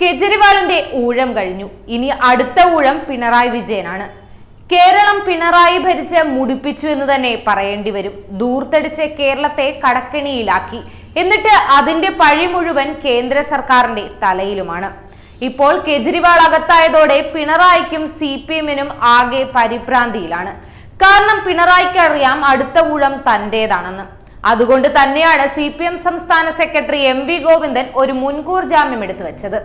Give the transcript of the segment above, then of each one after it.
കെജ്രിവാളിന്റെ ഊഴം കഴിഞ്ഞു. ഇനി അടുത്ത ഊഴം പിണറായി വിജയനാണ്. കേരളം പിണറായി ഭരിച്ച് മുടിപ്പിച്ചു എന്ന് തന്നെ പറയേണ്ടി വരും. ദൂർത്തടിച്ച് കേരളത്തെ കടക്കിണിയിലാക്കി. എന്നിട്ട് അതിന്റെ പഴി മുഴുവൻ കേന്ദ്ര സർക്കാരിന്റെ തലയിലുമാണ്. ഇപ്പോൾ കെജ്രിവാൾ അകത്തായതോടെ പിണറായിക്കും സി പി എമ്മിനും ആകെ പരിഭ്രാന്തിയിലാണ്. കാരണം പിണറായിക്ക് അറിയാം അടുത്ത ഊഴം തന്റേതാണെന്ന്. അതുകൊണ്ട് തന്നെയാണ് സി പി എം സംസ്ഥാന സെക്രട്ടറി എം വി ഗോവിന്ദൻ ഒരു മുൻകൂർ ജാമ്യം എടുത്തു വെച്ചത്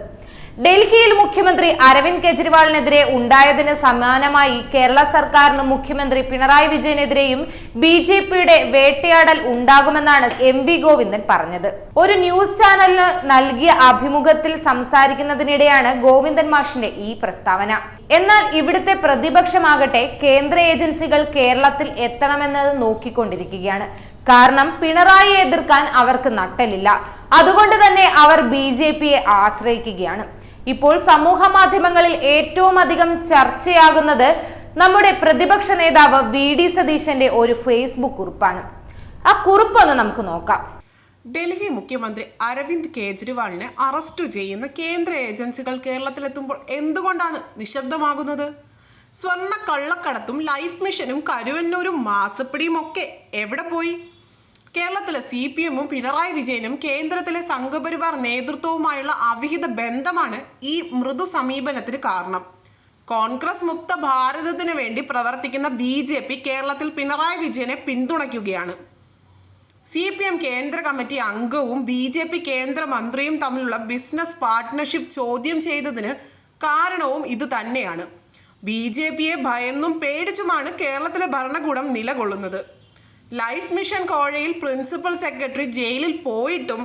ഡൽഹിയിൽ മുഖ്യമന്ത്രി അരവിന്ദ് കെജ്രിവാളിനെതിരെ ഉണ്ടായതിന് സമാനമായി കേരള സർക്കാരിനും മുഖ്യമന്ത്രി പിണറായി വിജയനെതിരെയും ബി ജെ പിയുടെ വേട്ടയാടൽ ഉണ്ടാകുമെന്നാണ് എം വി ഗോവിന്ദൻ പറഞ്ഞത്. ഒരു ന്യൂസ് ചാനലിന് നൽകിയ അഭിമുഖത്തിൽ സംസാരിക്കുന്നതിനിടെയാണ് ഗോവിന്ദൻ മാഷിന്റെ ഈ പ്രസ്താവന. എന്നാൽ ഇവിടുത്തെ പ്രതിപക്ഷമാകട്ടെ കേന്ദ്ര ഏജൻസികൾ കേരളത്തിൽ എത്തണമെന്നത് നോക്കിക്കൊണ്ടിരിക്കുകയാണ്. കാരണം പിണറായിയെ എതിർക്കാൻ അവർക്ക് നട്ടലില്ല അതുകൊണ്ട് തന്നെ അവർ ബി ജെ പിയെ ആശ്രയിക്കുകയാണ്. ഇപ്പോൾ സമൂഹ മാധ്യമങ്ങളിൽ ഏറ്റവും അധികം ചർച്ചയാകുന്നത് നമ്മുടെ പ്രതിപക്ഷ നേതാവ് വി ഡി സതീശന്റെ ഒരു ഫേസ്ബുക്ക് കുറിപ്പാണ്. ആ കുറിപ്പൊന്ന് നമുക്ക് നോക്കാം. ഡൽഹി മുഖ്യമന്ത്രി അരവിന്ദ് കെജ്രിവാളിനെ അറസ്റ്റ് ചെയ്യുന്ന കേന്ദ്ര ഏജൻസികൾ കേരളത്തിലെത്തുമ്പോൾ എന്തുകൊണ്ടാണ് നിശബ്ദമാകുന്നത്? സ്വർണ കള്ളക്കടത്തും ലൈഫ് മിഷനും കരുവന്നൂരും മാസപ്പിടിയും ഒക്കെ എവിടെ പോയി? കേരളത്തിലെ സി പി എമ്മും പിണറായി വിജയനും കേന്ദ്രത്തിലെ സംഘപരിവാർ നേതൃത്വവുമായുള്ള അവിഹിത ബന്ധമാണ് ഈ മൃദു സമീപനത്തിന് കാരണം. കോൺഗ്രസ് മുക്ത ഭാരതത്തിന് വേണ്ടി പ്രവർത്തിക്കുന്ന ബി ജെ പി കേരളത്തിൽ പിണറായി വിജയനെ പിന്തുണയ്ക്കുകയാണ്. സി പി എം കേന്ദ്ര കമ്മിറ്റി അംഗവും ബി ജെ പി കേന്ദ്രമന്ത്രിയും തമ്മിലുള്ള ബിസിനസ് പാർട്ട്ണർഷിപ്പ് ചോദ്യം ചെയ്തതിന് കാരണവും ഇത് തന്നെയാണ്. ബി ജെ പിയെ ഭയന്നും പേടിച്ചുമാണ് കേരളത്തിലെ ഭരണകൂടം നിലകൊള്ളുന്നത്. ലൈഫ് മിഷൻ കോഴയിൽ പ്രിൻസിപ്പൽ സെക്രട്ടറി ജയിലിൽ പോയിട്ടും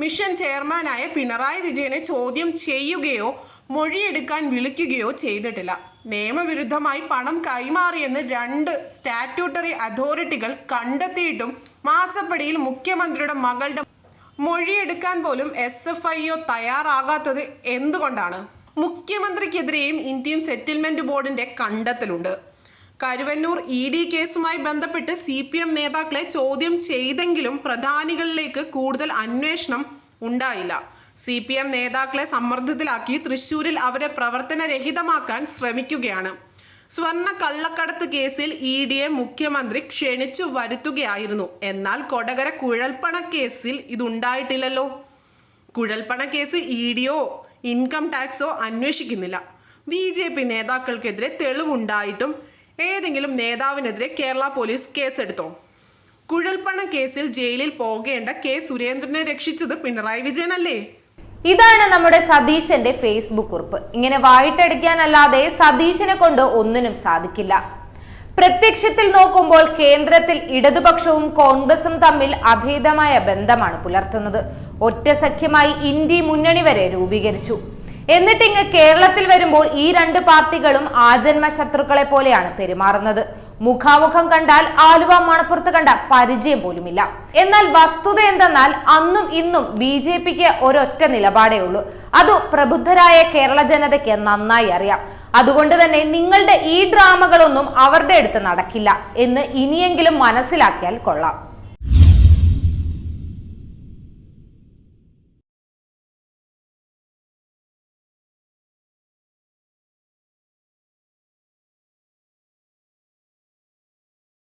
മിഷൻ ചെയർമാനായ പിണറായി വിജയനെ ചോദ്യം ചെയ്യുകയോ മൊഴിയെടുക്കാൻ വിളിക്കുകയോ ചെയ്തിട്ടില്ല. നിയമവിരുദ്ധമായി പണം കൈമാറിയെന്ന് രണ്ട് സ്റ്റാറ്റ്യൂട്ടറി അതോറിറ്റികൾ കണ്ടെത്തിയിട്ടും മാസപ്പടിയിൽ മുഖ്യമന്ത്രിയുടെ മകളുടെ മൊഴിയെടുക്കാൻ പോലും എസ് എഫ് ഐ ഒ തയ്യാറാകാത്തത് എന്തുകൊണ്ടാണ്? മുഖ്യമന്ത്രിക്കെതിരെയും ഇന്ത്യൻ സെറ്റിൽമെന്റ് ബോർഡിന്റെ കണ്ടെത്തലുണ്ട്. കരുവന്നൂർ ഇ ഡി കേസുമായി ബന്ധപ്പെട്ട് സി പി എം നേതാക്കളെ ചോദ്യം ചെയ്തെങ്കിലും പ്രധാനികളിലേക്ക് കൂടുതൽ അന്വേഷണം ഉണ്ടായില്ല. സി പി എം നേതാക്കളെ സമ്മർദ്ദത്തിലാക്കി തൃശൂരിൽ അവരെ പ്രവർത്തനരഹിതമാക്കാൻ ശ്രമിക്കുകയാണ്. സ്വർണ കള്ളക്കടത്ത് കേസിൽ ഇ ഡിയെ മുഖ്യമന്ത്രി ക്ഷണിച്ചു വരുത്തുകയായിരുന്നു. എന്നാൽ കൊടകര കുഴൽപ്പണ കേസിൽ ഇതുണ്ടായിട്ടില്ലല്ലോ. കുഴൽപ്പണ കേസ് ഇ ഡിയോ ഇൻകം ടാക്സോ അന്വേഷിക്കുന്നില്ല. ബി ജെ പി നേതാക്കൾക്കെതിരെ തെളിവുണ്ടായിട്ടും ഏതെങ്കിലും നേതാവിനെതിരെ കേരള പോലീസ് കേസെടുത്തോ? കുഴൽപ്പണ കേസിൽ ജയിലിൽ പോകേണ്ട കെ സുരേന്ദ്രനെ രക്ഷിച്ചത് പിണറായി വിജയനല്ലേ? ഇതാണ് നമ്മുടെ സതീശന്റെ ഫേസ്ബുക്ക് കുറിപ്പ്. ഇങ്ങനെ വായിട്ടടിക്കാനല്ലാതെ സതീശനെ കൊണ്ട് ഒന്നിനും സാധിക്കില്ല. പ്രത്യക്ഷത്തിൽ നോക്കുമ്പോൾ കേന്ദ്രത്തിൽ ഇടതുപക്ഷവും കോൺഗ്രസും തമ്മിൽ അഭേദമായ ബന്ധമാണ് പുലർത്തുന്നത്. ഒറ്റ സഖ്യമായി ഇന്ത്യ മുന്നണി വരെ രൂപീകരിച്ചു. എന്നിട്ട് ഇങ്ങ് കേരളത്തിൽ വരുമ്പോൾ ഈ രണ്ട് പാർട്ടികളും ആജന്മ ശത്രുക്കളെ പോലെയാണ് പെരുമാറുന്നത്. മുഖാമുഖം കണ്ടാൽ ആലുവ മണപ്പുറത്ത് കണ്ട പരിചയം പോലുമില്ല. എന്നാൽ വസ്തുത എന്തെന്നാൽ അന്നും ഇന്നും ബി ജെ പിക്ക് ഒരൊറ്റ നിലപാടേ ഉള്ളൂ. അത് പ്രബുദ്ധരായ കേരള ജനതയ്ക്ക് നന്നായി അറിയാം. അതുകൊണ്ട് തന്നെ നിങ്ങളുടെ ഈ ഡ്രാമകളൊന്നും അവരുടെ അടുത്ത് നടക്കില്ല എന്ന് ഇനിയെങ്കിലും മനസ്സിലാക്കിയാൽ കൊള്ളാം.